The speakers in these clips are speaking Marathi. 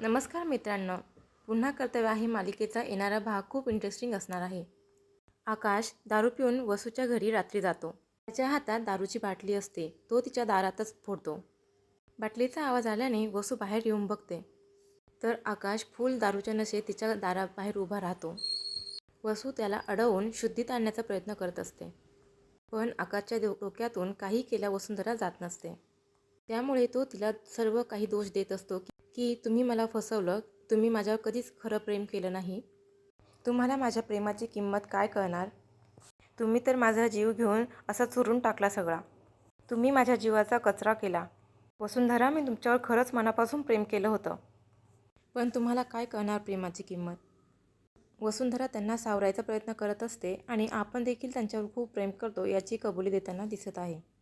नमस्कार मित्रांनो. पुन्हा कर्तव्य आहे मालिकेचा येणारा भाग खूप इंटरेस्टिंग असणार आहे. आकाश दारू पिऊन वसूच्या घरी रात्री जातो. त्याच्या हातात दारूची बाटली असते. तो तिच्या दारातच फोडतो. बाटलीचा आवाज आल्याने वसू बाहेर येऊन बघते. तर आकाश फुल दारूच्या नशे तिच्या दाराबाहेर उभा राहतो. वसू त्याला अडवून शुद्धीत आणण्याचा प्रयत्न करत असते. पण आकाशच्या डोक्यातून काही केल्या वसुंधरा जात नसते. त्यामुळे तो तिला सर्व काही दोष देत असतो की तुम्ही मला फसवलं तुम्ही माझ्यावर कधीच खरं प्रेम केलं नाही. तुम्हाला माझ्या प्रेमाची किंमत काय कळणार? तुम्ही तर माझा जीव घेऊन असा चुरून टाकला सगळा. तुम्ही माझ्या जीवाचा कचरा केला. वसुंधरा मी तुमच्यावर खरंच मनापासून प्रेम केलं होतं. पण तुम्हाला काय कळणार प्रेमाची किंमत? वसुंधरा त्यांना सावरायचा प्रयत्न करत असते आणि आपण देखील त्यांच्यावर खूप प्रेम करतो याची कबुली देताना दिसत आहे.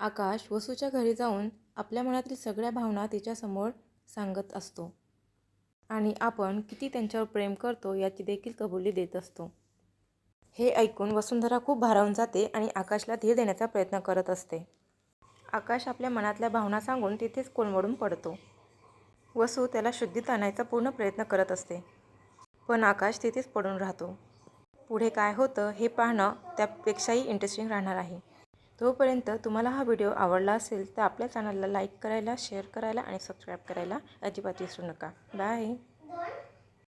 आकाश वसूच्या घरी जाऊन आपल्या मनातील सगळ्या भावना तिच्यासमोर सांगत असतो. आणि आपण किती त्यांच्यावर प्रेम करतो याची देखील कबुली देत असतो. हे ऐकून वसुंधरा खूप भारावून जाते आणि आकाशला धीर देण्याचा प्रयत्न करत असते. आकाश आपल्या मनातल्या भावना सांगून तिथेच कोलमडून पडतो. वसू त्याला शुद्धीत आणायचा पूर्ण प्रयत्न करत असते. पण आकाश तिथेच पडून राहतो. पुढे काय होतं हे पाहणं त्यापेक्षाही इंटरेस्टिंग राहणार आहे. तोपर्यंत तुम्हाला हा व्हिडिओ आवडला असेल तर आपल्या चॅनलला लाईक करायला शेअर करायला आणि सबस्क्राईब करायला अजिबात विसरू नका. बाय.